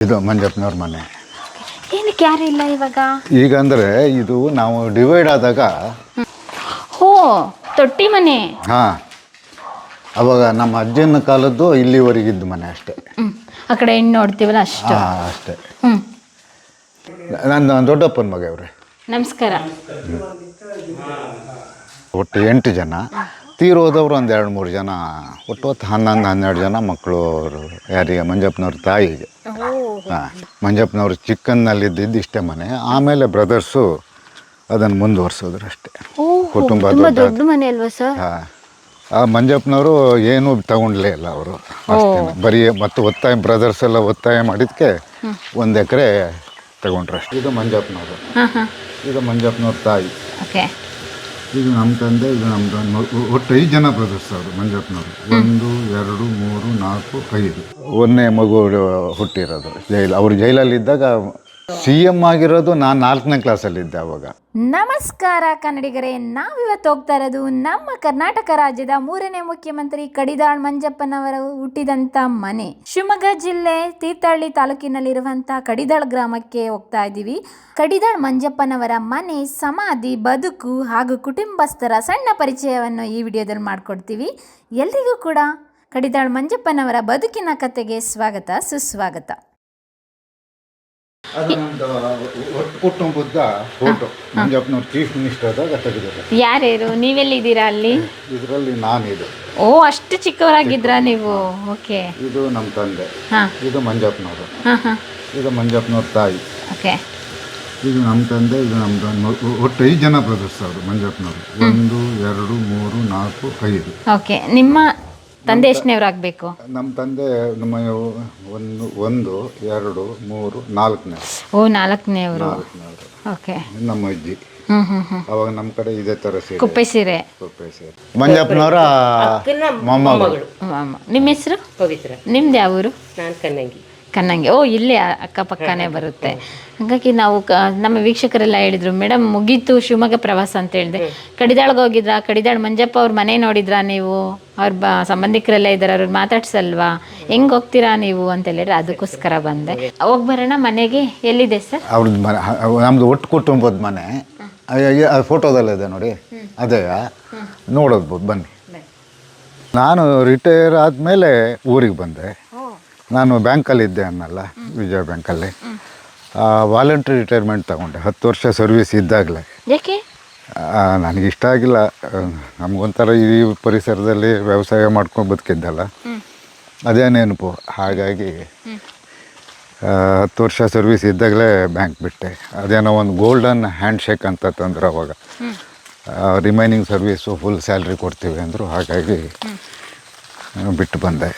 ಇದು ಮಂಜಪ್ಪನವ್ರ ಮನೆ. ಏನಕ್ಕೆ ಯಾರು ಇಲ್ಲ ಇವಾಗ? ಈಗ ಅಂದರೆ ಇದು ನಾವು ಡಿವೈಡ್ ಆದಾಗ ಹೋ ತೊಟ್ಟಿ ಮನೆ. ಹಾಂ. ಅವಾಗ ನಮ್ಮ ಅಜ್ಜನ ಕಾಲದ್ದು ಇಲ್ಲಿವರೆಗಿದ್ದು ಮನೆ ಅಷ್ಟೇ. ಹ್ಮ್. ಆ ಕಡೆ ಹೆಣ್ಣು ನೋಡ್ತೀವಲ್ಲ ಅಷ್ಟೇ. ಹಾಂ ಅಷ್ಟೇ. ಹ್ಮ್. ನನ್ನ ದೊಡ್ಡಪ್ಪನ ಮಗ ಅವ್ರೆ ನಮಸ್ಕಾರ. ಒಟ್ಟು ಎಂಟು ಜನ. ತೀರೋದವ್ರು ಒಂದು ಎರಡು ಮೂರು ಜನ ಒಟ್ಟು ಹೊತ್ತು ಹನ್ನೊಂದು ಹನ್ನೆರಡು ಜನ ಮಕ್ಕಳು ಅವರು ಯಾರಿಗೆ ಮಂಜಪ್ಪನವ್ರ ತಾಯಿಗೆ. ಹಾಂ ಮಂಜಪ್ಪನವ್ರು ಚಿಕ್ಕನ್ನಲ್ಲಿದ್ದಿದ್ದು ಇಷ್ಟೇ ಮನೆ ಆಮೇಲೆ ಬ್ರದರ್ಸು ಅದನ್ನು ಮುಂದುವರ್ಸೋದ್ರು ಅಷ್ಟೇ ಕುಟುಂಬ ತುಂಬಾ ದೊಡ್ಡ ದೊಡ್ಡ ಮನೆ ಅಲ್ವಾ ಸರ್? ಹಾಂ ಆ ಮಂಜಪ್ಪನವರು ಏನೂ ತಗೊಂಡ್ಲೇ ಇಲ್ಲ ಅವರು ಅಷ್ಟೇ ಬರೀ ಮತ್ತು ಒತ್ತಾಯ ಬ್ರದರ್ಸ್ ಎಲ್ಲ ಒತ್ತಾಯ ಮಾಡಿದ್ಕೆ ಒಂದು ಎಕರೆ ತಗೊಂಡ್ರಷ್ಟು. ಅಷ್ಟೇ ಇದು ಮಂಜಪ್ಪನವರು. ಇದು ಮಂಜಪ್ಪನವ್ರ ತಾಯಿ. ಓಕೆ. ಇದು ನಮ್ಮ ತಂದೆ ಇದು ನಮ್ಮ ತಂದೆ ಒಟ್ಟು ಐದು ಜನ ಬ್ರದರ್ಸ್ ಅವರು ಮಂಜಪ್ಪನವರು. ಒಂದು ಎರಡು ಮೂರು ನಾಲ್ಕು ಐದು. ಒಂದನೇ ಮಗು ಹುಟ್ಟಿರೋದು ಜೈಲು. ಅವರು ಜೈಲಲ್ಲಿದ್ದಾಗ ಸಿ ಎಂ ಆಗಿರೋದು ನಾನು ನಾಲ್ಕನೇ ಕ್ಲಾಸಲ್ಲಿದ್ದೆ ಅವಾಗ. ನಮಸ್ಕಾರ ಕನ್ನಡಿಗರೇ ನಾವಿವತ್ತು ಹೋಗ್ತಾ ಇರೋದು ನಮ್ಮ ಕರ್ನಾಟಕ ರಾಜ್ಯದ ಮೂರನೇ ಮುಖ್ಯಮಂತ್ರಿ ಕಡಿದಾಳ್ ಮಂಜಪ್ಪನವರ ಹುಟ್ಟಿದಂತ ಮನೆ. ಶಿವಮೊಗ್ಗ ಜಿಲ್ಲೆ ತೀರ್ಥಹಳ್ಳಿ ತಾಲೂಕಿನಲ್ಲಿರುವಂತಹ ಕಡಿದಾಳ್ ಗ್ರಾಮಕ್ಕೆ ಹೋಗ್ತಾ ಇದ್ದೀವಿ. ಕಡಿದಾಳ್ ಮಂಜಪ್ಪನವರ ಮನೆ ಸಮಾಧಿ ಬದುಕು ಹಾಗೂ ಕುಟುಂಬಸ್ಥರ ಸಣ್ಣ ಪರಿಚಯವನ್ನು ಈ ವಿಡಿಯೋದಲ್ಲಿ ಮಾಡಿಕೊಡ್ತೀವಿ. ಎಲ್ರಿಗೂ ಕೂಡ ಕಡಿದಾಳ್ ಮಂಜಪ್ಪನವರ ಬದುಕಿನ ಕತೆಗೆ ಸ್ವಾಗತ ಸುಸ್ವಾಗತ. ಅದು ನಮ್ದು ಒಟ್ಟು ಕುಟುಂಬದ ಫೋಟೋ. ಮಂಜಪ್ಪನವ್ರು ಚೀಫ್ ಮಿನಿಸ್ಟರ್ ಆದಾಗ ತೆಗೆದಿದ್ದಾರೆ ಯಾರ್ಯಾರು? ನೀವೆಲ್ಲಿದ್ದೀರಾ ಅಲ್ಲಿ? ಇದರಲ್ಲಿ ನಾನಿದೆ. ಓ ಅಷ್ಟು ಚಿಕ್ಕವರಾಗಿದ್ರಾ ನೀವು? ಓಕೆ. ಇದು ನಮ್ಮ ತಂದೆ. ಹಾಂ. ಇದು ಮಂಜಪ್ಪನವರು. ಹಾಂ ಹಾಂ. ಇದು ಮಂಜಪ್ಪನವ್ರ ತಾಯಿ. ಓಕೆ. ಇದು ನಮ್ಮ ತಂದೆ ಇದು ನಮ್ಮ ತಂದೆ ಒಟ್ಟು ಐದು ಜನ ಬ್ರದರ್ಸ್ ಅವರು ಮಂಜಪ್ಪನವರು. ಒಂದು ಎರಡು ಮೂರು ನಾಲ್ಕು ಐದು. ಓಕೆ. ನಿಮ್ಮ ತಂದೆ ಎಷ್ಟನೇವ್ರಾಗಬೇಕು? ನಮ್ಮ ತಂದೆ ನಮ್ಮ ಒಂದು ಒಂದು ಎರಡು ಮೂರು ನಾಲ್ಕನೇ ಓ ನಾಲ್ಕನೇವ್ರು. ನಾಲ್ಕನೇವರು. ಓಕೆ. ನಮ್ಮ ಅಜ್ಜಿ. ಹ್ಞೂ ಹ್ಞೂ ಹ್ಞೂ ಅವಾಗ ನಮ್ಮ ಕಡೆ ಇದೇ ಥರ ಸೀರೆ. ಕುಪ್ಪೆ ಸೀರೆ. ಮಂಜಪ್ಪನವರ ಮೊಮ್ಮಗಳು. ಮಾಮ. ನಿಮ್ಮ ಹೆಸರು? ಪವಿತ್ರ. ನಿಮ್ದು ಯಾವ ಊರು? ನಾನು ಕನ್ನಂಗಿ. ಕನ್ನಂಗೆ ಓ ಇಲ್ಲಿ ಅಕ್ಕಪಕ್ಕನೇ ಬರುತ್ತೆ. ಹಾಗಾಗಿ ನಾವು ಕ ನಮ್ಮ ವೀಕ್ಷಕರೆಲ್ಲ ಹೇಳಿದ್ರು ಮೇಡಮ್ ಮುಗೀತು ಶಿವಮೊಗ್ಗ ಪ್ರವಾಸ ಅಂತ ಹೇಳಿದೆ. ಕಡಿದಾಳ್ಗೆ ಹೋಗಿದ್ರಾ? ಕಡಿದಾಳ್ ಮಂಜಪ್ಪ ಅವ್ರ ಮನೆ ನೋಡಿದ್ರಾ ನೀವು? ಅವ್ರ ಬ ಸಂಬಂಧಿಕರೆಲ್ಲ ಇದ್ದಾರೆ ಅವ್ರು ಮಾತಾಡ್ಸಲ್ವಾ? ಹೆಂಗ್ ಹೋಗ್ತೀರಾ ನೀವು? ಅಂತ ಹೇಳಿದ್ರೆ ಅದಕ್ಕೋಸ್ಕರ ಬಂದೆ. ಹೋಗ್ ಬರೋಣ ಮನೆಗೆ ಎಲ್ಲಿದೆ ಸರ್? ಅವ್ರದ್ದು ಮನೆ ನಮ್ದು ಒಟ್ಟು ಕುಟುಂಬದ ಮನೆ. ಅದು ಫೋಟೋದಲ್ಲಿದೆ ನೋಡಿ. ಅದೇ ನೋಡೋದು ಬನ್ನಿ. ನಾನು ರಿಟೈರ್ ಆದಮೇಲೆ ಊರಿಗೆ ಬಂದೆ. ನಾನು ಬ್ಯಾಂಕಲ್ಲಿದ್ದೆ ಅನ್ನಲ್ಲ ವಿಜಯ ಬ್ಯಾಂಕಲ್ಲಿ. ವಾಲಂಟ್ರಿ ರಿಟೈರ್ಮೆಂಟ್ ತಗೊಂಡೆ. ಹತ್ತು ವರ್ಷ ಸರ್ವಿಸ್ ಇದ್ದಾಗಲೇ. ಯಾಕೆ? ನನಗೆ ಇಷ್ಟ ಆಗಿಲ್ಲ. ನಮಗೊಂಥರ ಈ ಪರಿಸರದಲ್ಲಿ ವ್ಯವಸಾಯ ಮಾಡ್ಕೊಂಡು ಬದುಕಿದ್ದಲ್ಲ. ಅದೇ ನೆನಪು ಹಾಗಾಗಿ ಹತ್ತು ವರ್ಷ ಸರ್ವಿಸ್ ಇದ್ದಾಗಲೇ ಬ್ಯಾಂಕ್ ಬಿಟ್ಟೆ. ಅದೇನೋ ಒಂದು ಗೋಲ್ಡನ್ ಹ್ಯಾಂಡ್ ಶೇಕ್ ಅಂತ ತಂದ್ರು ಅವಾಗ. ರಿಮೈನಿಂಗ್ ಸರ್ವೀಸು ಫುಲ್ ಸ್ಯಾಲ್ರಿ ಕೊಡ್ತೀವಿ ಅಂದರು. ಹಾಗಾಗಿ ಬಿಟ್ಟು ಬಂದೆ.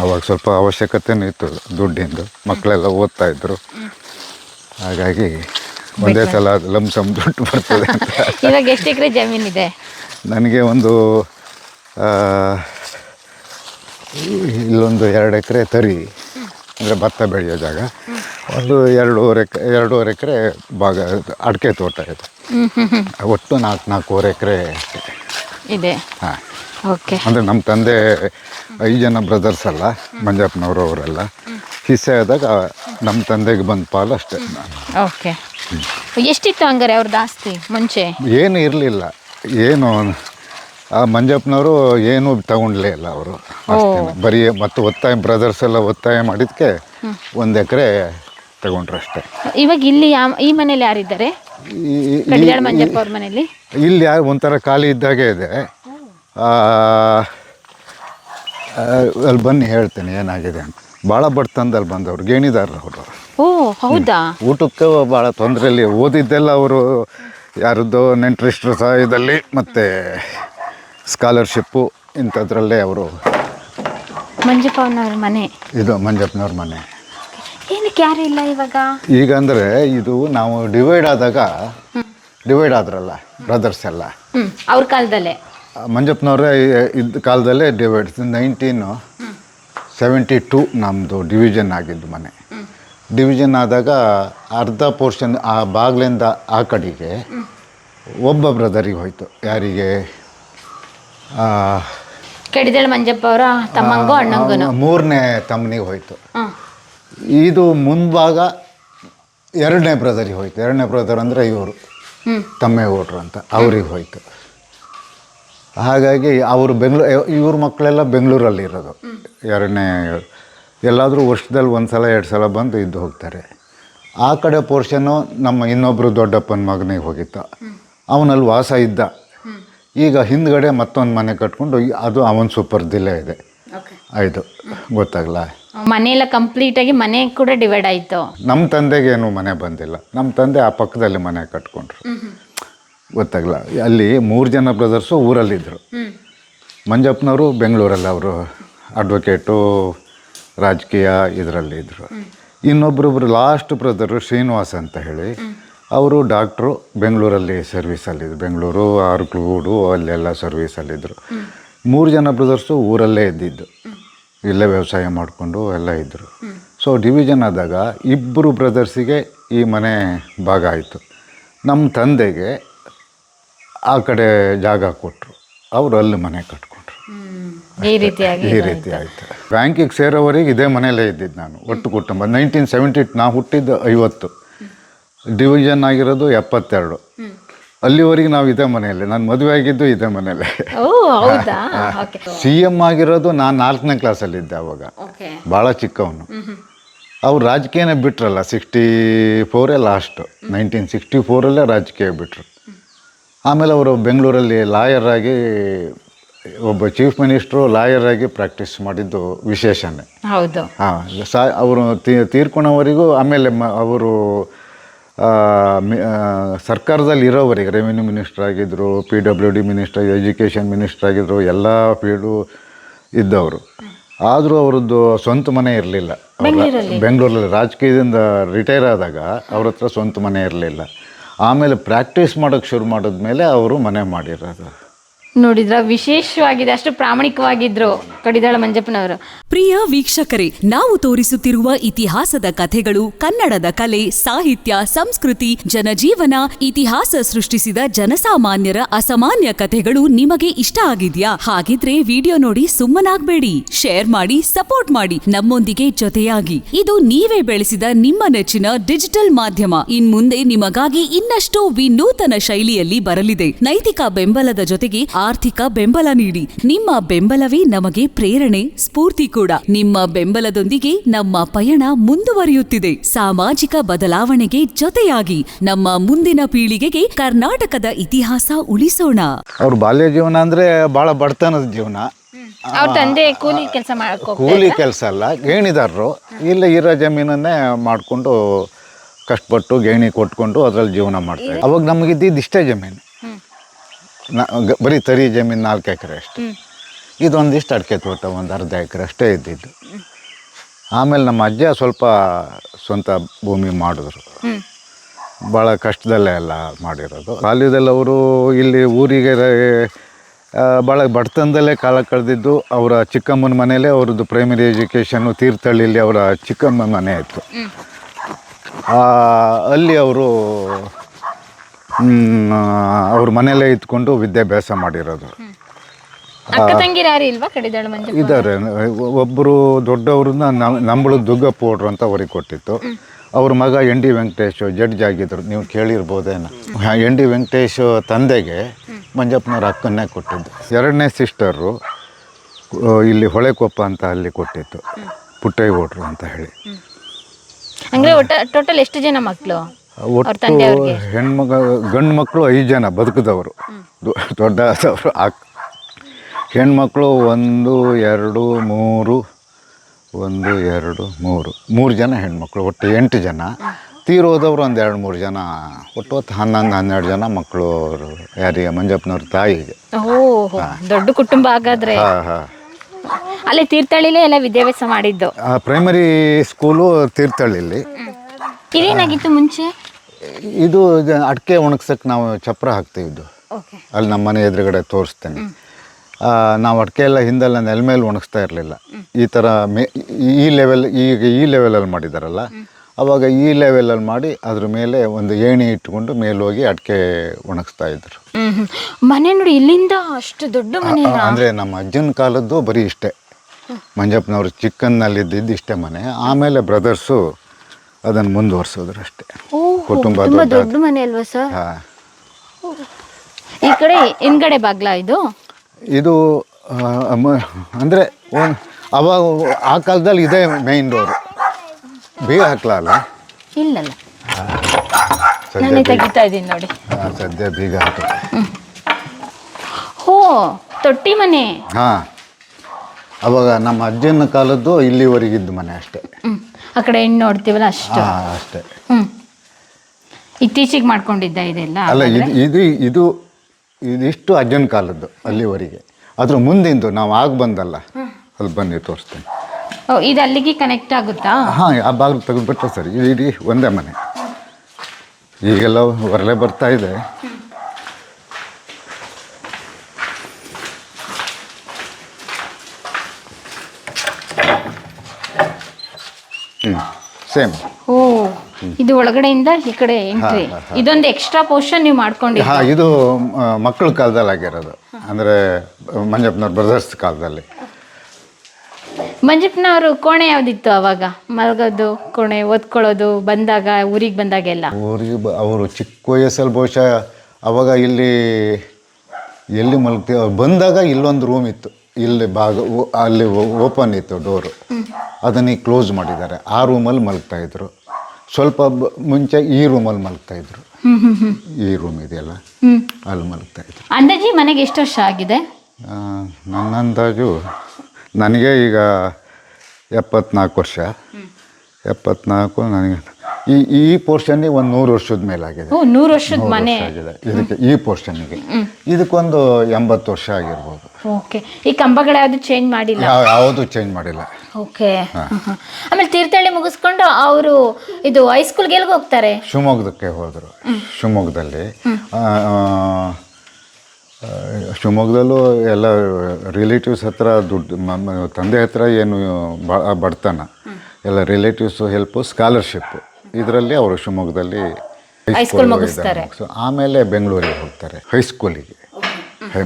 ಅವಾಗ ಸ್ವಲ್ಪ ಅವಶ್ಯಕತೆನೂ ಇತ್ತು ದುಡ್ಡಿಂದು. ಮಕ್ಕಳೆಲ್ಲ ಓದ್ತಾ ಇದ್ರು. ಹಾಗಾಗಿ ಒಂದೇ ಸಲ ಲಂಸಮ್ ದುಡ್ಡು ಬರ್ತದೆ ಅಂತ. ಇವಾಗ ಎಷ್ಟು ಎಕರೆ ಜಮೀನಿದೆ ನನಗೆ ಒಂದು ಇಲ್ಲೊಂದು ಎರಡು ಎಕರೆ ತರಿ ಅಂದರೆ ಭತ್ತ ಬೆಳೆಯೋ ಜಾಗ. ಒಂದು ಎರಡೂವರೆ ಎರಡೂವರೆ ಎಕರೆ ಭಾಗ ಅಡಿಕೆ ತೋಟ ಇದೆ. ಒಟ್ಟು ನಾಲ್ಕು ನಾಲ್ಕೂವರೆ ಎಕರೆ ಇದೆ. ಹಾಂ. ಓಕೆ. ಅಂದರೆ ನಮ್ಮ ತಂದೆ ಐದು ಜನ ಬ್ರದರ್ಸ್ ಅಲ್ಲ ಮಂಜಪ್ಪನವರು ಅವರೆಲ್ಲ. ಹಿಸ್ಸೆ ಆದಾಗ ನಮ್ಮ ತಂದೆಗೆ ಬಂದ ಪಾಲು ಅಷ್ಟೇ ಓಕೆ. ಎಷ್ಟಿತ್ತು ಹಂಗಾರೆ ಅವ್ರದ್ದು ಆಸ್ತಿ ಮುಂಚೆ? ಏನು ಇರಲಿಲ್ಲ. ಏನು ಆ ಮಂಜಪ್ಪನವರು ಏನೂ ತಗೊಂಡ್ಲೇ ಇಲ್ಲ ಅವರು. ಬರೀ ಮತ್ತು ಒತ್ತಾಯ ಬ್ರದರ್ಸ್ ಎಲ್ಲ ಒತ್ತಾಯ ಮಾಡಿದ್ಕೆ ಒಂದು ಎಕರೆ ತಗೊಂಡ್ರು ಅಷ್ಟೇ. ಇವಾಗ ಇಲ್ಲಿ ಈ ಮನೇಲಿ ಯಾರಿದ್ದಾರೆ? ಇಲ್ಲಿ ಯಾರು ಒಂಥರ ಖಾಲಿ ಇದ್ದಾಗೆ ಇದೆ. ಅಲ್ಲಿ ಬನ್ನಿ ಹೇಳ್ತೇನೆ ಏನಾಗಿದೆ ಅಂತ. ಭಾಳ ಬಡ್ತನದಲ್ಲಿ ಬಂದವರು ಗೇಣಿದಾರರು ಅವರು. ಓ ಹೌದಾ? ಊಟಕ್ಕೆ ಭಾಳ ತೊಂದರೆಯಲ್ಲಿ ಓದಿದ್ದೆಲ್ಲ ಅವರು ಯಾರದ್ದು ನೆಂಟರಿಷ್ಟರ ಸಹಾಯದಲ್ಲಿ ಮತ್ತು ಸ್ಕಾಲರ್ಶಿಪ್ಪು ಇಂಥದ್ರಲ್ಲೇ ಅವರು. ಮಂಜಪ್ಪನವ್ರ ಮನೆ. ಇದು ಮಂಜಪ್ಪನವ್ರ ಮನೆ. ಏನಕ್ಕೆ ಯಾರು ಇಲ್ಲ ಇವಾಗ? ಈಗ ಅಂದರೆ ಇದು ನಾವು ಡಿವೈಡ್ ಆದಾಗ ಡಿವೈಡ್ ಆದ್ರಲ್ಲ ಬ್ರದರ್ಸ್ ಎಲ್ಲ. ಅವ್ರ ಕಾಲದಲ್ಲೇ. ಮಂಜಪ್ಪನವರೇ ಇದ್ದ ಕಾಲದಲ್ಲೇ ಡಿವೈಡ್ ನೈನ್ಟೀನು ಸೆವೆಂಟಿ ಟೂ ನಮ್ಮದು ಡಿವಿಷನ್ ಆಗಿದ್ದು ಮನೆ. ಡಿವಿಷನ್ ಆದಾಗ ಅರ್ಧ ಪೋರ್ಷನ್ ಆ ಬಾಗ್ಲಿಂದ ಆ ಕಡೆಗೆ ಒಬ್ಬ ಬ್ರದರಿಗೆ ಹೋಯ್ತು. ಯಾರಿಗೆ? ಆ, ಕಡಿದಾಳ್ ಮಂಜಪ್ಪ ಅವರ ತಮ್ಮಂಗೋ ಅಣ್ಣಂಗೂ ಮೂರನೇ ತಮ್ಮನಿಗೆ ಹೋಯ್ತು. ಇದು ಮುಂಭಾಗ ಎರಡನೇ ಬ್ರದರಿಗೆ ಹೋಯ್ತು. ಎರಡನೇ ಬ್ರದರ್ ಅಂದರೆ ಇವರು ತಮ್ಮೇ ಓಟ್ರು ಅಂತ ಅವ್ರಿಗೆ ಹೋಯ್ತು. ಹಾಗಾಗಿ ಅವರು ಬೆಂಗ್ಳೂ ಇವ್ರ ಮಕ್ಕಳೆಲ್ಲ ಬೆಂಗಳೂರಲ್ಲಿ ಇರೋದು. ಎರಡನೇ ಎಲ್ಲಾದರೂ ವರ್ಷದಲ್ಲಿ ಒಂದು ಸಲ ಎರಡು ಸಲ ಬಂದು ಇದ್ದು ಹೋಗ್ತಾರೆ. ಆ ಕಡೆ ಪೋರ್ಷನ್ನು ನಮ್ಮ ಇನ್ನೊಬ್ಬರು ದೊಡ್ಡಪ್ಪನ ಮಗನಿಗೆ ಹೋಗಿತ್ತು. ಅವನಲ್ಲಿ ವಾಸ ಇದ್ದ. ಈಗ ಹಿಂದ್ಗಡೆ ಮತ್ತೊಂದು ಮನೆ ಕಟ್ಕೊಂಡು ಅದು ಅವನ ಸೂಪರ್ದಿಲ್ಲೇ ಇದೆ. ಆಯಿತು ಗೊತ್ತಾಗಲ್ಲ ಮನೆಯೆಲ್ಲ ಕಂಪ್ಲೀಟ್ ಆಗಿ ಮನೆ ಕೂಡ ಡಿವೈಡ್ ಆಯಿತು. ನಮ್ಮ ತಂದೆಗೆ ಏನು ಮನೆ ಬಂದಿಲ್ಲ. ನಮ್ಮ ತಂದೆ ಆ ಪಕ್ಕದಲ್ಲಿ ಮನೆ ಕಟ್ಕೊಂಡ್ರು. ಗೊತ್ತಾಗಲ್ಲ ಅಲ್ಲಿ ಮೂರು ಜನ ಬ್ರದರ್ಸು ಊರಲ್ಲಿದ್ದರು ಮಂಜಪ್ಪನವರು ಬೆಂಗಳೂರಲ್ಲಿ, ಅವರು ಅಡ್ವೊಕೇಟು ರಾಜಕೀಯ ಇದರಲ್ಲಿ ಇದ್ದರು ಇನ್ನೊಬ್ಬರೊಬ್ಬರು ಲಾಸ್ಟ್ ಬ್ರದರು ಶ್ರೀನಿವಾಸ್ ಅಂತ ಹೇಳಿ, ಅವರು ಡಾಕ್ಟ್ರು ಬೆಂಗಳೂರಲ್ಲಿ ಸರ್ವೀಸಲ್ಲಿದ್ದರು ಬೆಂಗಳೂರು ಆರ್ಕ್ಲೂಡು ಅಲ್ಲೆಲ್ಲ ಸರ್ವೀಸಲ್ಲಿದ್ದರು ಮೂರು ಜನ ಬ್ರದರ್ಸು ಊರಲ್ಲೇ ಇದ್ದಿದ್ದು. ಇಲ್ಲೇ ವ್ಯವಸಾಯ ಮಾಡಿಕೊಂಡು ಎಲ್ಲ ಇದ್ದರು ಸೊ ಡಿವಿಷನ್ ಆದಾಗ ಇಬ್ಬರು ಬ್ರದರ್ಸಿಗೆ ಈ ಮನೆ ಭಾಗ ಆಯಿತು. ನಮ್ಮ ತಂದೆಗೆ ಆ ಕಡೆ ಜಾಗ ಕೊಟ್ಟರು ಅವರು ಅಲ್ಲಿ ಮನೆ ಕಟ್ಕೊಂಡ್ರು. ಈ ರೀತಿಯಾಗಿ ಈ ರೀತಿ ಆಯಿತು. ಬ್ಯಾಂಕಿಗೆ ಸೇರೋವರೆಗೆ ಇದೇ ಮನೆಯಲ್ಲೇ ಇದ್ದಿದ್ದು ನಾನು ಒಟ್ಟು ಕುಟುಂಬ. ನೈನ್ಟೀನ್ ಸೆವೆಂಟಿ ನಾ ಹುಟ್ಟಿದ್ದು ಐವತ್ತು. ಡಿವಿಷನ್ ಆಗಿರೋದು ಎಪ್ಪತ್ತೆರಡು. ಅಲ್ಲಿವರೆಗೆ ನಾವು ಇದೇ ಮನೆಯಲ್ಲೇ ನಾನು ಮದುವೆ ಆಗಿದ್ದು ಇದೇ ಮನೆಯಲ್ಲೇ. ಸಿ ಎಂ ಆಗಿರೋದು ನಾನು ನಾಲ್ಕನೇ ಕ್ಲಾಸಲ್ಲಿದ್ದೆ ಅವಾಗ. ಭಾಳ ಚಿಕ್ಕವನು. ಅವ್ರು ರಾಜಕೀಯನೇ ಬಿಟ್ರಲ್ಲ ಸಿಕ್ಸ್ಟಿ ಫೋರೇ ಲಾಸ್ಟು. ನೈನ್ಟೀನ್ ಸಿಕ್ಸ್ಟಿ ಫೋರಲ್ಲೇ ರಾಜಕೀಯ ಬಿಟ್ಟರು ಆಮೇಲೆ ಅವರು ಬೆಂಗಳೂರಲ್ಲಿ ಲಾಯರಾಗಿ ಒಬ್ಬ ಚೀಫ್ ಮಿನಿಸ್ಟ್ರು ಲಾಯರ್ ಆಗಿ ಪ್ರಾಕ್ಟೀಸ್ ಮಾಡಿದ್ದು ವಿಶೇಷನೇ. ಹೌದು. ಹಾಂ ಸಾ ಅವರು ತೀರ್ಕೊಳೋವರೆಗೂ ಆಮೇಲೆ ಮ ಅವರು ಸರ್ಕಾರದಲ್ಲಿ ಇರೋವರೆಗೆ ರೆವಿನ್ಯೂ ಮಿನಿಸ್ಟರ್ ಆಗಿದ್ದರು P W D minister education minister ಆಗಿದ್ದರು ಎಲ್ಲ ಫೀಲ್ಡು ಇದ್ದವರು. ಆದರೂ ಅವರದ್ದು ಸ್ವಂತ ಮನೆ ಇರಲಿಲ್ಲ. ಬೆಂಗಳೂರಲ್ಲಿ ರಾಜಕೀಯದಿಂದ ರಿಟೈರ್ ಆದಾಗ ಅವ್ರ ಹತ್ರ ಸ್ವಂತ ಮನೆ ಇರಲಿಲ್ಲ. ಆಮೇಲೆ ಪ್ರಾಕ್ಟೀಸ್ ಮಾಡೋಕ್ಕೆ ಶುರು ಮಾಡಿದ್ಮೇಲೆ ಅವರು ಮನೆ ಮಾಡಿರೋದು. ನೋಡಿದ್ರ, ವಿಶೇಷವಾಗಿದೆ, ಅಷ್ಟು ಪ್ರಾಮಾಣಿಕವಾಗಿದ್ರು ಕಡಿದಾಳ ಮಂಜಪ್ಪನವರು. ಪ್ರಿಯ ವೀಕ್ಷಕರೇ, ನಾವು ತೋರಿಸುತ್ತಿರುವ ಇತಿಹಾಸದ ಕಥೆಗಳು ಕನ್ನಡದ ಕಲೆ, ಸಾಹಿತ್ಯ, ಸಂಸ್ಕೃತಿ, ಜನಜೀವನ, ಇತಿಹಾಸ ಸೃಷ್ಟಿಸಿದ ಜನಸಾಮಾನ್ಯರ ಅಸಾಮಾನ್ಯ ಕಥೆಗಳು ನಿಮಗೆ ಇಷ್ಟ ಆಗಿದ್ಯಾ? ಹಾಗಿದ್ರೆ ವಿಡಿಯೋ ನೋಡಿ ಸುಮ್ಮನಾಗ್ಬೇಡಿ. ಶೇರ್ ಮಾಡಿ, ಸಪೋರ್ಟ್ ಮಾಡಿ. ನಮ್ಮೊಂದಿಗೆ ಜೊತೆಯಾಗಿ. ಇದು ನೀವೇ ಬೆಳೆಸಿದ ನಿಮ್ಮ ನೆಚ್ಚಿನ ಡಿಜಿಟಲ್ ಮಾಧ್ಯಮ. ಇನ್ ಮುಂದೆ ನಿಮಗಾಗಿ ಇನ್ನಷ್ಟು ವಿನೂತನ ಶೈಲಿಯಲ್ಲಿ ಬರಲಿದೆ. ನೈತಿಕ ಬೆಂಬಲದ ಜೊತೆಗೆ ಆರ್ಥಿಕ ಬೆಂಬಲ ನೀಡಿ. ನಿಮ್ಮ ಬೆಂಬಲವೇ ನಮಗೆ ಪ್ರೇರಣೆ ಸ್ಫೂರ್ತಿ ಕೂಡ. ನಿಮ್ಮ ಬೆಂಬಲದೊಂದಿಗೆ ನಮ್ಮ ಪಯಣ ಮುಂದುವರಿಯುತ್ತಿದೆ. ಸಾಮಾಜಿಕ ಬದಲಾವಣೆಗೆ ಜೊತೆಯಾಗಿ ನಮ್ಮ ಮುಂದಿನ ಪೀಳಿಗೆಗೆ ಕರ್ನಾಟಕದ ಇತಿಹಾಸ ಉಳಿಸೋಣ. ಅವ್ರ ಬಾಲ್ಯ ಜೀವನ ಅಂದ್ರೆ ಬಹಳ ಬಡತನದ ಜೀವನ. ಅವ್ರ ತಂದೆ ಕೂಲಿ ಕೆಲಸ ಮಾಡಕ್ ಕೂಲಿ ಕೆಲಸ ಅಲ್ಲ ಗೇಣಿದಾರರು. ಇಲ್ಲ ಇರೋ ಜಮೀನನ್ನೇ ಮಾಡಿಕೊಂಡು ಕಷ್ಟಪಟ್ಟು ಗೇಣಿ ಕೊಟ್ಕೊಂಡು ಅದ್ರಲ್ಲಿ ಜೀವನ ಮಾಡ್ತಾರೆ. ಅವಾಗ ನಮಗಿದ್ದಿದ್ದು ಇಷ್ಟೇ ಜಮೀನು. ನ ಗ- ಬರೀ ತರಿ ಜಮೀನು ನಾಲ್ಕು ಎಕರೆ ಅಷ್ಟೆ. ಇದೊಂದಿಷ್ಟು ಅಡಿಕೆ ತೋಟ ಒಂದು ಅರ್ಧ ಎಕರೆ ಅಷ್ಟೇ ಇದ್ದಿದ್ದು. ಆಮೇಲೆ ನಮ್ಮ ಅಜ್ಜ ಸ್ವಲ್ಪ ಸ್ವಂತ ಭೂಮಿ ಮಾಡಿದ್ರು. ಭಾಳ ಕಷ್ಟದಲ್ಲೇ ಎಲ್ಲ ಮಾಡಿರೋದು. ಬಾಲ್ಯದಲ್ಲಿ ಅವರು ಇಲ್ಲಿ ಊರಿಗೆ ಭಾಳ ಬಡತನದಲ್ಲೇ ಕಾಲ ಕಳೆದಿದ್ದು. ಅವರ ಚಿಕ್ಕಮ್ಮನ ಮನೆಯಲ್ಲೇ ಅವ್ರದ್ದು ಪ್ರೈಮರಿ ಎಜುಕೇಷನ್ನು ತೀರ್ಥಹಳ್ಳಿಯಲ್ಲಿ ಅವರ ಚಿಕ್ಕಮ್ಮನ ಮನೆ ಇತ್ತು. ಅಲ್ಲಿ ಅವರು ಅವ್ರ ಮನೆಯಲ್ಲೇ ಇದ್ಕೊಂಡು ವಿದ್ಯಾಭ್ಯಾಸ ಮಾಡಿರೋದು. ಅಕ್ಕ ತಂಗಿರ ಯಾರು ಇಲ್ವಾ ಕಡಿದಾಳ ಮಂಜಪ್ಪ ಇದ್ದಾರೆ ಒಬ್ಬರು ದೊಡ್ಡವ್ರನ್ನ ನಂಬಳು ದುಗ್ಗ ಓಡ್ರು ಅಂತ ಅವ್ರಿಗೆ ಕೊಟ್ಟಿತ್ತು. ಅವ್ರ ಮಗ ಎನ್ ಡಿ ವೆಂಕಟೇಶ್ ಜಡ್ಜ್ ಆಗಿದ್ರು. ನೀವು ಕೇಳಿರ್ಬೋದೇನೋ. ಎನ್ ಡಿ ವೆಂಕಟೇಶ್ ತಂದೆಗೆ ಮಂಜಪ್ಪನವ್ರ ಅಕ್ಕನ್ನೇ ಕೊಟ್ಟಿದ್ದು. ಎರಡನೇ ಸಿಸ್ಟರು ಇಲ್ಲಿ ಹೊಳೆಕೊಪ್ಪ ಅಂತ ಅಲ್ಲಿ ಕೊಟ್ಟಿತ್ತು. ಪುಟ್ಟೈ ಓಟ್ರು ಅಂತ ಹೇಳಿ. ಅಂದರೆ ಟೋಟಲ್ ಎಷ್ಟು ಜನ ಮಕ್ಕಳು ಒಟ್ಟು ಹೆಣ್ಮಗ ಗಂಡು ಮಕ್ಕಳು ಐದು ಜನ ಬದುಕಿದವರು. ದೊಡ್ಡದವರು ಅಕ್ ಹೆಣ್ಮಕ್ಳು ಒಂದು ಎರಡು ಮೂರು ಒಂದು ಎರಡು ಮೂರು. ಮೂರು ಜನ ಹೆಣ್ಮಕ್ಳು ಒಟ್ಟು ಎಂಟು ಜನ. ತೀರೋದವ್ರು ಒಂದು ಎರಡು ಮೂರು ಜನ. ಒಟ್ಟು ಹೊತ್ತು ಹನ್ನೊಂದು ಹನ್ನೆರಡು ಜನ ಮಕ್ಕಳು ಅವರು ಯಾರಿಗೆ ಮಂಜಪ್ಪನವ್ರ ತಾಯಿಗೆ. ದೊಡ್ಡ ಕುಟುಂಬ ಹಾಗಾದ್ರೆ? ಅಲ್ಲಿ ತೀರ್ಥಹಳ್ಳಿಲೇ ಎಲ್ಲ ವಿದ್ಯಾಭ್ಯಾಸ ಮಾಡಿದ್ದು? Primary school ತೀರ್ಥಹಳ್ಳಿಲಿ. ಇದೇನಾಗಿತ್ತು ಮುಂಚೆ? ಇದು ಅಡಿಕೆ ಒಣಗ್ಸಕ್ಕೆ ನಾವು ಚಪ್ರ ಹಾಕ್ತೀವಿದ್ದು ಓಕೆ ಅಲ್ಲಿ ನಮ್ಮ ಮನೆ ಎದುರುಗಡೆ ತೋರಿಸ್ತೇನೆ. ನಾವು ಅಡಿಕೆ ಎಲ್ಲ ಹಿಂದೆಲ್ಲ ನೆಲ ಮೇಲೆ ಒಣಗಿಸ್ತಾ ಇರಲಿಲ್ಲ. ಈ ಥರ ಮೇ ಈ ಲೆವೆಲ್ ಈಗ ಈ ಲೆವೆಲಲ್ಲಿ ಮಾಡಿದಾರಲ್ಲ. ಅವಾಗ ಈ ಲೆವೆಲಲ್ಲಿ ಮಾಡಿ ಅದ್ರ ಮೇಲೆ ಒಂದು ಏಣಿ ಇಟ್ಕೊಂಡು ಮೇಲೋಗಿ ಅಡಿಕೆ ಒಣಗಿಸ್ತಾ ಇದ್ರು. ಮನೆ ನೋಡಿ ಇಲ್ಲಿಂದ ಅಷ್ಟು ದೊಡ್ಡ ಮನೆ ಅಂದರೆ ನಮ್ಮ ಅಜ್ಜನ ಕಾಲದ್ದು ಬರೀ ಇಷ್ಟೇ. ಮಂಜಪ್ಪನವರು ಚಿಕ್ಕನ್ನಲ್ಲಿದ್ದಿದ್ದು ಇಷ್ಟೇ ಮನೆ. ಆಮೇಲೆ ಬ್ರದರ್ಸು ಅದನ್ನು ಮುಂದುವರ್ಸೋದ್ರಷ್ಟೇ. ಕುಟುಂಬ ತುಂಬಾ ದೊಡ್ಡ ಮನೆ ಅಲ್ವಾ ಸರ್? ಹಾಂ. ಈ ಕಡೆ ಹಿಂದ್ಗಡೆ ಬಾಗ್ಲ ಇದು? ಇದು ಅಂದರೆ ಅವಾಗ ಆ ಕಾಲದಲ್ಲಿ ಇದೇ ಮೇಯ್ನ್ ಡೋರು ಬೀಗ ಹಾಕ್ಲಲ್ಲ? ಇಲ್ಲಲ್ಲ. ಸದ್ಯ ನಾನೇ ಬೀಗ. ತೆಗಿತಾ ಇದ್ದೀನಿ ನೋಡಿ. ಹಾಂ ಸದ್ಯ ಬೀಗ ಹಾಕಿ ಹೋ ತೊಟ್ಟಿ ಮನೆ. ಹಾಂ. ಅವಾಗ ನಮ್ಮ ಅಜ್ಜನ ಕಾಲದ್ದು ಇಲ್ಲಿವರೆಗಿದ್ದು ಮನೆ ಅಷ್ಟೇ. ಹ್ಮ್. ಆ ಕಡೆ ಹೆಣ್ಣು ನೋಡ್ತೀವಲ್ಲ ಅಷ್ಟು. ಹಾಂ ಅಷ್ಟೇ. ಹ್ಮ್. ಇತ್ತೀಚೆಗೆ ಮಾಡ್ಕೊಂಡಿದ್ದ ಇದೆಲ್ಲ ಅಲ್ಲ ಇದು ಇದು ಇದು ಇದಿಷ್ಟು ಅಜ್ಜನ ಕಾಲದ್ದು ಅಲ್ಲಿವರೆಗೆ. ಅದ್ರ ಮುಂದಿಂದು ನಾವು ಆಗ ಬಂದಲ್ಲ. ಅಲ್ಲಿ ಬನ್ನಿ ತೋರಿಸ್ತೇನೆ. ಓ, ಇದು ಅಲ್ಲಿಗೆ ಕನೆಕ್ಟ್ ಆಗುತ್ತಾ? ಹಾಂ ಆ ಬಾಗಿಲು ತೆಗೆದುಬಿಟ್ರೆ ಸರಿ. ಇದು ಇಡೀ ಒಂದೇ ಮನೆ. ಈಗೆಲ್ಲ ಹೊರಲೆ ಬರ್ತಾ ಇದೆ. ಸೇಮ್ ಓ ಇದು ಒಳಗಡೆಯಿಂದ ಈ ಕಡೆ ಎಂಟ್ರಿ ಇದೊಂದು ಎಕ್ಸ್ಟ್ರಾ ಪೋರ್ಷನ್ ನೀವು ಮಾಡ್ಕೊಂಡಿದ್ದೀರಾ ಹಾಂ ಇದು ಮಕ್ಕಳ ಕಾಲದಲ್ಲಿ ಆಗಿರೋದು. ಅಂದರೆ ಮಂಜಪ್ಪನವ್ರ ಬ್ರದರ್ಸ್ ಕಾಲದಲ್ಲಿ. ಮಂಜಪ್ಪನವರು ಕೋಣೆ ಯಾವ್ದಿತ್ತು ಅವಾಗ? ಮಲಗೋದು ಕೋಣೆ ಓದ್ಕೊಳ್ಳೋದು ಬಂದಾಗ ಊರಿಗೆ ಬಂದಾಗ ಎಲ್ಲ ಊರಿಗೆ ಅವರು ಚಿಕ್ಕ ವಯಸ್ಸಲ್ಲಿ ಬಹುಶಃ ಅವಾಗ ಇಲ್ಲಿ ಎಲ್ಲಿ ಮಲಗ್ತೀವಿ? ಅವ್ರು ಬಂದಾಗ ಇಲ್ಲೊಂದು ರೂಮ್ ಇತ್ತು. ಇಲ್ಲಿ ಭಾಗ ಅಲ್ಲಿ ಓಪನ್ ಇತ್ತು ಡೋರು ಅದನ್ನೇ ಕ್ಲೋಸ್ ಮಾಡಿದ್ದಾರೆ. ಆ ರೂಮಲ್ಲಿ ಮಲಗ್ತಾ ಇದ್ರು. ಸ್ವಲ್ಪ ಮುಂಚೆ ಈ ರೂಮಲ್ಲಿ ಮಲಗ್ತಾ ಇದ್ರು. ಈ ರೂಮ್ ಇದೆಯಲ್ಲ? ಅಲ್ಲಿ ಮಲಗ್ತಾ ಇದ್ರು. ಅಂದಾಜಿ ಮನೆಗೆ ಎಷ್ಟು ವರ್ಷ ಆಗಿದೆ? ನನ್ನ ಅಂದಾಜು ನನಗೆ ಈಗ ಎಪ್ಪತ್ನಾಲ್ಕು ವರ್ಷ. ಎಪ್ಪತ್ನಾಲ್ಕು ನನಗೆ ಈ ಈ ಪೋರ್ಷನ್ನಿಗೆ ಒಂದು ನೂರು ವರ್ಷದ ಮೇಲಾಗಿದೆ. ಓ ನೂರು ವರ್ಷದ ಮನೆ. ಆಗಿದೆ. ಇದಕ್ಕೆ ಈ ಪೋರ್ಷನ್ನಿಗೆ ಇದಕ್ಕೊಂದು ಎಂಬತ್ತು ವರ್ಷ ಆಗಿರ್ಬೋದು. ಓಕೆ. ಈ ಕಂಬಗಳು ಯಾವ್ದು ಚೇಂಜ್ ಮಾಡಿಲ್ಲ? ಯಾವ ಯಾವುದು ಚೇಂಜ್ ಮಾಡಿಲ್ಲ. ಓಕೆ. ಆಮೇಲೆ ತೀರ್ಥಹಳ್ಳಿ ಮುಗಿಸ್ಕೊಂಡು ಅವರು ಇದು ಹೈಸ್ಕೂಲ್ಗೆ ಎಲ್ಲಿಗೆ ಹೋಗ್ತಾರೆ? ಶಿವಮೊಗ್ಗಕ್ಕೆ ಹೋದರು. ಶಿವಮೊಗ್ಗದಲ್ಲಿ. ಶಿವಮೊಗ್ಗದಲ್ಲೂ ಎಲ್ಲ ರಿಲೇಟಿವ್ಸ್ ಹತ್ರ ದುಡ್ಡು ತಂದೆ ಹತ್ರ ಏನು ಬಡತನ. ಎಲ್ಲ ರಿಲೇಟಿವ್ಸು ಹೆಲ್ಪು ಸ್ಕಾಲರ್ಶಿಪ್ಪು ಇದರಲ್ಲಿ ಅವರು ಶಿವಮೊಗ್ಗದಲ್ಲಿ ಹೈಸ್ಕೂಲ್ ಮುಗಿಸ್ತಾರೆ. ಸೊ ಆಮೇಲೆ ಬೆಂಗಳೂರಿಗೆ ಹೋಗ್ತಾರೆ ಹೈಸ್ಕೂಲಿಗೆ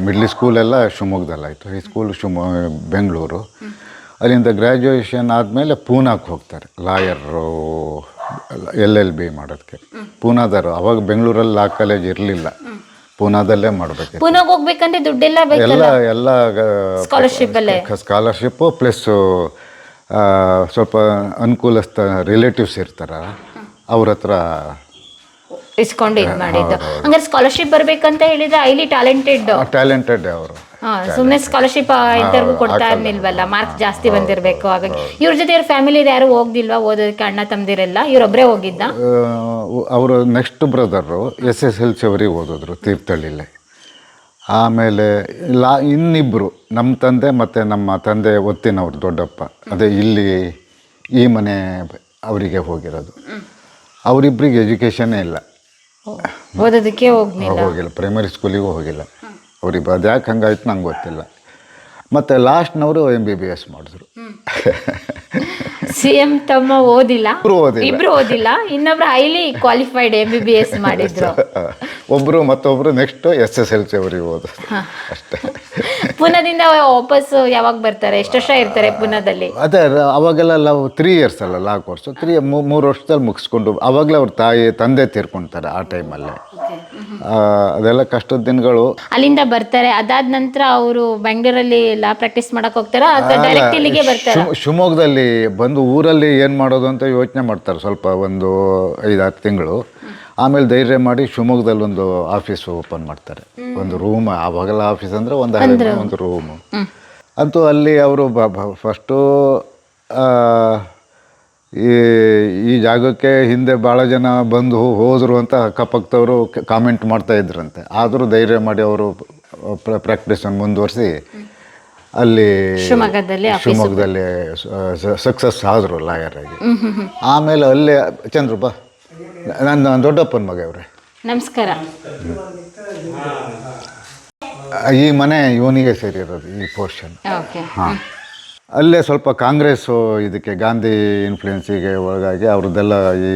ಮಿಡ್ಲ್ ಸ್ಕೂಲ್ ಎಲ್ಲ ಶಿವಮೊಗ್ಗದಲ್ಲಾಯಿತು ಹೈಸ್ಕೂಲ್ ಶಿವಮೊ ಬೆಂಗಳೂರು. ಅಲ್ಲಿಂದ ಗ್ರ್ಯಾಜುಯೇಷನ್ ಆದಮೇಲೆ ಪೂನಾಕ್ಕೆ ಹೋಗ್ತಾರೆ ಲಾಯರು ಎಲ್ ಎಲ್ ಬಿ ಮಾಡೋದಕ್ಕೆ. ಪೂನಾದವರು ಅವಾಗ ಬೆಂಗಳೂರಲ್ಲಿ ಲಾ ಕಾಲೇಜ್ ಇರಲಿಲ್ಲ. ಪೂನಾದಲ್ಲೇ ಮಾಡಬೇಕು ಪೂನಾಗೆ ಹೋಗ್ಬೇಕಂದ್ರೆ ದುಡ್ಡೆಲ್ಲ ಎಲ್ಲ ಎಲ್ಲ ಸ್ಕಾಲರ್ಶಿಪ್ ಸ್ಕಾಲರ್ಶಿಪ್ಪು ಪ್ಲಸ್ಸು ಸ್ವಲ್ಪ ಅನುಕೂಲಸ್ಥ ರಿಲೇಟಿವ್ಸ್ ಇರ್ತಾರ ಅವ್ರ ಹತ್ರ ಇಸ್ಕೊಂಡು ಇದು ಮಾಡಿದ್ದು. ಹಂಗಾರೆ ಸ್ಕಾಲರ್ಶಿಪ್ ಬರ್ಬೇಕಂತ ಹೇಳಿದ್ರೆ ಐಲಿ ಟ್ಯಾಲೆಂಟೆಡ್ ಟ್ಯಾಲೆಂಟೆಡ್ ಅವರು. ಸುಮ್ಮನೆ ಸ್ಕಾಲರ್ಶಿಪ್ ಇಂಟರ್ವ್ಯೂ ಕೊಡ್ತಾ ಇರ್ಲಿಲ್ವಲ್ಲ? ಮಾರ್ಕ್ಸ್ ಜಾಸ್ತಿ ಬಂದಿರಬೇಕು. ಹಾಗಾಗಿ ಇವ್ರ ಜೊತೆ ಇವ್ರ ಫ್ಯಾಮಿಲಿ ಯಾರು ಹೋಗ್ದಿಲ್ವಾ? ಓದೋದಕ್ಕೆ ಅಣ್ಣ ತಮ್ದಿರೆಲ್ಲ? ಇವ್ರೊಬ್ರೇ ಹೋಗಿದ್ದ? ಅವರು next brother S S L C ಅವರಿಗೆ ಓದಿದ್ರು ತೀರ್ಥಹಳ್ಳಿಲೇ. ಆಮೇಲೆ ಲಾ ಇನ್ನಿಬ್ಬರು ನಮ್ಮ ತಂದೆ ಮತ್ತು ನಮ್ಮ ತಂದೆ ಒತ್ತಿನವ್ರು ದೊಡ್ಡಪ್ಪ. ಅದೇ ಇಲ್ಲಿ ಈ ಮನೆ ಅವರಿಗೆ ಹೋಗಿರೋದು. ಅವರಿಬ್ಬರಿಗೆ ಎಜುಕೇಷನ್ನೇ ಇಲ್ಲ. ಓದೋದಕ್ಕೆ ಹೋಗ್ಲಿಲ್ಲ. ಹೋಗಿಲ್ಲ. ಪ್ರೈಮರಿ ಸ್ಕೂಲಿಗೂ ಹೋಗಿಲ್ಲ. ಅವ್ರಿಗೆ ಅದು ಯಾಕೆ ಹಂಗಾಯ್ತು ನಂಗೆ ಗೊತ್ತಿಲ್ಲ. ಮತ್ತು ಲಾಸ್ಟ್ನವರು ಎಂ ಬಿ ಬಿ ಎಸ್ ಮಾಡಿದ್ರು. ಸಿ ಎಂ ತಮ್ಮ ಓದಿಲ್ಲ? ಇಬ್ರು ಓದಿಲ್ಲ. ಇಬ್ರು ಓದಿಲ್ಲ. ಇನ್ನೊಬ್ರು highly qualified M B B S ಮಾಡಿದ್ರು. ಒಬ್ಬರು ಮತ್ತೊಬ್ಬರು next S S L C ಅವರಿಗೆ ಓದೋದು. ಅಷ್ಟೇ. ಪುನದಿಂದ ವಾಪಸ್ ಯಾವಾಗ ಬರ್ತಾರೆ? ಎಷ್ಟು ವರ್ಷ ಇರ್ತಾರೆ ಪುನದಲ್ಲಿ? ಅದೇ ರ- ಅವಾಗೆಲ್ಲ ತ್ರೀ ಇಯರ್ಸ್ ಅಲ್ಲ ಲಾ ಕೋರ್ಸು ತ್ರೀ ಮೂರು ವರ್ಷದಲ್ಲಿ ಮುಗಿಸ್ಕೊಂಡು ಅವಾಗಲೇ ಅವ್ರ ತಾಯಿ ತಂದೆ ತೀರ್ಕೊಳ್ತಾರೆ ಆ ಟೈಮಲ್ಲೇ ಅದೆಲ್ಲ ಕಷ್ಟದ ದಿನಗಳು. ಅಲ್ಲಿಂದ ಬರ್ತಾರೆ. ಅದಾದ ನಂತರ ಅವರು ಬೆಂಗಳೂರಲ್ಲಿ ಲಾ ಪ್ರಾಕ್ಟೀಸ್ ಮಾಡಕ್ ಹೋಗ್ತಾರ ಡೈರೆಕ್ಟ್ ಇಲ್ಲಿಗೆ ಬರ್ತಾರ? ಶಿವ- ಶಿವಮೊಗ್ಗದಲ್ಲಿ ಬಂದು ಊರಲ್ಲಿ ಏನು ಮಾಡೋದು ಅಂತ ಯೋಚನೆ ಮಾಡ್ತಾರೆ ಸ್ವಲ್ಪ ಒಂದು ಐದಾರು ತಿಂಗಳು. ಆಮೇಲೆ ಧೈರ್ಯ ಮಾಡಿ ಶಿವಮೊಗ್ಗದಲ್ಲಿ ಒಂದು ಆಫೀಸ್ ಓಪನ್ ಮಾಡ್ತಾರೆ. ಒಂದು ರೂಮ್ ಆವಾಗೆಲ್ಲ ಆಫೀಸ್ ಅಂದರೆ ಒಂದು ಒಂದು ರೂಮು ಅಂತೂ ಅಲ್ಲಿ ಅವರು ಫಸ್ಟು ಈ ಈ ಜಾಗಕ್ಕೆ ಹಿಂದೆ ಭಾಳ ಜನ ಬಂದು ಹೋದರು ಅಂತ ಅಕ್ಕಪಕ್ಕದವರು ಕಾಮೆಂಟ್ ಮಾಡ್ತಾ ಇದ್ರಂತೆ. ಆದರೂ ಧೈರ್ಯ ಮಾಡಿ ಅವರು ಪ್ರಾಕ್ಟೀಸನ್ನು ಮುಂದುವರಿಸಿ ಅಲ್ಲಿ ಶಿವಮೊಗ್ಗದಲ್ಲಿ ಶಿವಮೊಗ್ಗದಲ್ಲಿ ಸಕ್ಸಸ್ ಆದರು ಲಾಯರ್ ಆಗಿ. ಆಮೇಲೆ ಅಲ್ಲೇ ಚಂದ್ರು ಬಾ. ನನ್ನ ದೊಡ್ಡಪ್ಪನ ಮಗ ಅವರೇ ನಮಸ್ಕಾರ. ಈ ಮನೆ ಇವನಿಗೆ ಸೇರಿರೋದು ಈ ಪೋರ್ಷನ್ ಹಾಂ. ಅಲ್ಲೇ ಸ್ವಲ್ಪ ಕಾಂಗ್ರೆಸ್ಸು ಇದಕ್ಕೆ ಗಾಂಧಿ ಇನ್ಫ್ಲುಯೆನ್ಸಿಗೆ ಒಳಗಾಗಿ ಅವ್ರದ್ದೆಲ್ಲ ಈ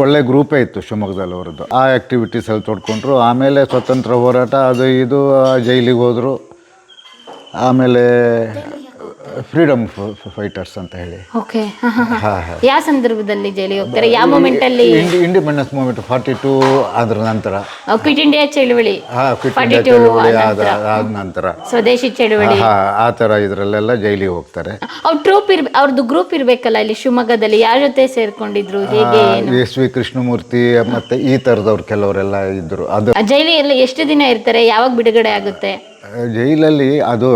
ಒಳ್ಳೆ ಗ್ರೂಪೇ ಇತ್ತು ಶಿವಮೊಗ್ಗದಲ್ಲಿ ಅವರದ್ದು. ಆ ಆ್ಯಕ್ಟಿವಿಟೀಸಲ್ಲಿ ತೊಡ್ಕೊಂಡ್ರು. ಆಮೇಲೆ ಸ್ವತಂತ್ರ ಹೋರಾಟ, ಅದು ಇದು ಜೈಲಿಗೆ ಹೋದರು. ಆಮೇಲೆ ಫ್ರೀಡಮ್ ಫೈಟರ್ಸ್ ಅಂತ ಹೇಳಿ. ಓಕೆ ಯಾವ ಸಂದರ್ಭದಲ್ಲಿ ಜೈಲಿಗೆ ಹೋಗ್ತಾರೆ? ಯಾವ ಮೂಮೆಂಟ್ ಅಲ್ಲಿ ಇಂಡಿಪೆಂಡೆನ್ಸ್ ಮೂಮೆಂಟ್ ಫಾರ್ಟಿ ಟೂ ಅದ್ರ ನಂತರ. ಕ್ವಿಟ್ ಇಂಡಿಯಾ ಚಳುವಳಿ. ಹಾ ಕ್ವಿಟ್ 42 ಇಂಡಿಯಾ ಚಳುವಳಿ ಆದ ನಂತರ. ಸ್ವದೇಶಿ ಚಳುವಳಿ. ಆ ತರ ಇದ್ರಲ್ಲೆಲ್ಲ ಜೈಲಿಗೆ ಹೋಗ್ತಾರೆ. ಅವ್ರ ಟ್ರೂಪ್ ಇರ್ ಅವ್ರದ್ದು ಗ್ರೂಪ್ ಇರ್ಬೇಕಲ್ಲ ಇಲ್ಲಿ ಶಿವಮೊಗ್ಗದಲ್ಲಿ? ಯಾರ ಜೊತೆ ಸೇರ್ಕೊಂಡಿದ್ರು? ಹೇಗೆ ಎಸ್ ವಿ ಕೃಷ್ಣಮೂರ್ತಿ ಮತ್ತೆ ಈ ತರದವ್ರು ಕೆಲವರೆಲ್ಲ ಇದ್ರು. ಅದು ಜೈಲಿಯಲ್ಲಿ ಎಷ್ಟು ದಿನ ಇರ್ತಾರೆ? ಯಾವಾಗ ಬಿಡುಗಡೆ ಆಗುತ್ತೆ? ಜೈಲಲ್ಲಿ ಅದು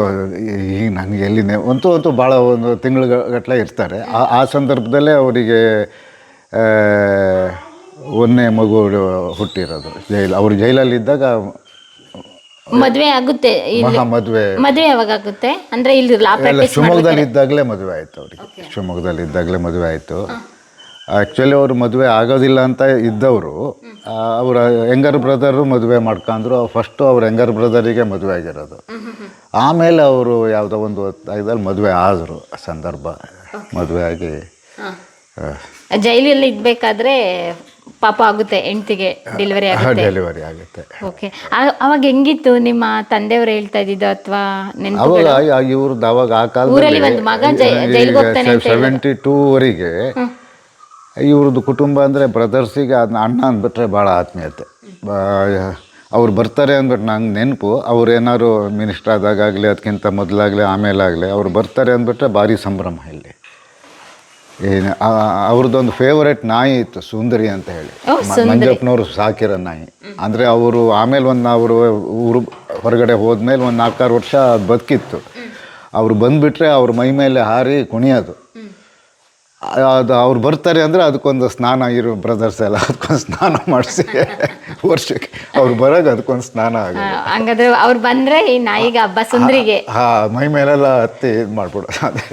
ಈಗ ನನಗೆ ಎಲ್ಲಿದೆ? ಅಂತೂ ಅಂತೂ ಭಾಳ ಒಂದು ತಿಂಗಳು ಗಟ್ಟಲೆ ಇರ್ತಾರೆ. ಆ ಆ ಸಂದರ್ಭದಲ್ಲೇ ಅವರಿಗೆ ಒಂದೇ ಒಂದನೇ ಮಗು ಹುಟ್ಟಿರೋದು. ಜೈಲು ಅವರು ಜೈಲಲ್ಲಿದ್ದಾಗ ಮದುವೆ ಆಗುತ್ತೆ. ಮದುವೆ. ಮದುವೆ ಯಾವಾಗ ಆಗುತ್ತೆ? ಅಂದ್ರೆ ಇಲ್ಲಿ ಶಿವಮೊಗ್ಗದಲ್ಲಿ ಇದ್ದಾಗಲೇ ಮದುವೆ ಆಯಿತು ಅವರಿಗೆ. ಶಿವಮೊಗ್ಗದಲ್ಲಿ ಇದ್ದಾಗಲೇ ಮದುವೆ ಆಯಿತು. ಆ್ಯಕ್ಚುಲಿ ಅವರು ಮದುವೆ ಆಗೋದಿಲ್ಲ ಅಂತ ಇದ್ದವರು ಅವರ ಯಂಗರ್ ಬ್ರದರು ಮದುವೆ ಮಾಡ್ಕೊಂಡ್ರು. ಫಸ್ಟು ಅವ್ರ ಯಂಗರ್ ಬ್ರದರಿಗೆ ಮದುವೆ ಆಗಿರೋದು. ಆಮೇಲೆ ಅವರು ಯಾವುದೋ ಒಂದು ಇದಲ್ಲಿ ಮದುವೆ ಆದರು ಸಂದರ್ಭ ಮದುವೆ ಆಗಿ. ಜೈಲಲ್ಲಿ ಇದ್ಬೇಕಾದ್ರೆ ಪಾಪ ಆಗುತ್ತೆ ಹೆಂಡ್ತಿಗೆ ಡೆಲಿವರಿ ಆಗುತ್ತೆ. ಡೆಲಿವರಿ ಆಗುತ್ತೆ. ಓಕೆ ಅವಾಗ ಹೆಂಗಿತ್ತು ನಿಮ್ಮ ತಂದೆಯವರು ಹೇಳ್ತಾ ಇದ್ದಿದ್ದು ಅಥವಾ ಅವಾಗ ಇವ್ರದ್ದು ಅವಾಗ ಆ ಕಾಲದಲ್ಲಿ ಸೆವೆಂಟಿ ಟೂವರೆಗೆ ಇವ್ರದ್ದು ಕುಟುಂಬ ಅಂದರೆ ಬ್ರದರ್ಸಿಗೆ ಅದನ್ನ ಅಣ್ಣ ಅಂದ್ಬಿಟ್ರೆ ಭಾಳ ಆತ್ಮೀಯತೆ. ಅವ್ರು ಬರ್ತಾರೆ ಅಂದ್ಬಿಟ್ಟು ನಂಗೆ ನೆನಪು ಅವ್ರು ಏನಾದ್ರು ಮಿನಿಸ್ಟರ್ ಆದಾಗಲಿ ಅದಕ್ಕಿಂತ ಮೊದಲಾಗಲಿ ಆಮೇಲಾಗಲಿ ಅವ್ರು ಬರ್ತಾರೆ ಅಂದ್ಬಿಟ್ರೆ ಭಾರಿ ಸಂಭ್ರಮ ಇಲ್ಲಿ. ಏನು ಅವ್ರದ್ದೊಂದು ಫೇವರೇಟ್ ನಾಯಿ ಇತ್ತು ಸುಂದರಿ ಅಂತ ಹೇಳಿ. ಮಂಜಪ್ಪನವರು ಸಾಕಿರೋ ನಾಯಿ. ಅಂದರೆ ಅವರು ಆಮೇಲೆ ಒಂದು ಅವರು ಊರು ಹೊರಗಡೆ ಹೋದ್ಮೇಲೆ ಒಂದು ನಾಲ್ಕಾರು ವರ್ಷ ಅದ್ ಬದುಕಿತ್ತು. ಅವರು ಬಂದುಬಿಟ್ರೆ ಅವ್ರ ಮೈ ಮೇಲೆ ಹಾರಿ ಕುಣಿಯೋದು. ಅದು ಅವ್ರು ಬರ್ತಾರೆ ಅಂದರೆ ಅದಕ್ಕೊಂದು ಸ್ನಾನ ಇರೋ ಬ್ರದರ್ಸ್ ಎಲ್ಲ ಅದಕ್ಕೊಂದು ಸ್ನಾನ ಮಾಡಿಸಿ. ವರ್ಷಕ್ಕೆ ಅವ್ರು ಬರೋಕೆ ಅದಕ್ಕೊಂದು ಸ್ನಾನ ಆ, ಆಗೋದು ಹಂಗಾದ್ರೆ ಅವ್ರು ಬಂದರೆ ಈ ನಾಯಿಗೆ ಹಬ್ಬ ಸುಂದ್ರಿಗೆ. ಹಾಂ ಮೈ ಮೇಲೆಲ್ಲ ಹತ್ತಿ ಇದು ಮಾಡ್ಬಿಡೋದು ಅದೇ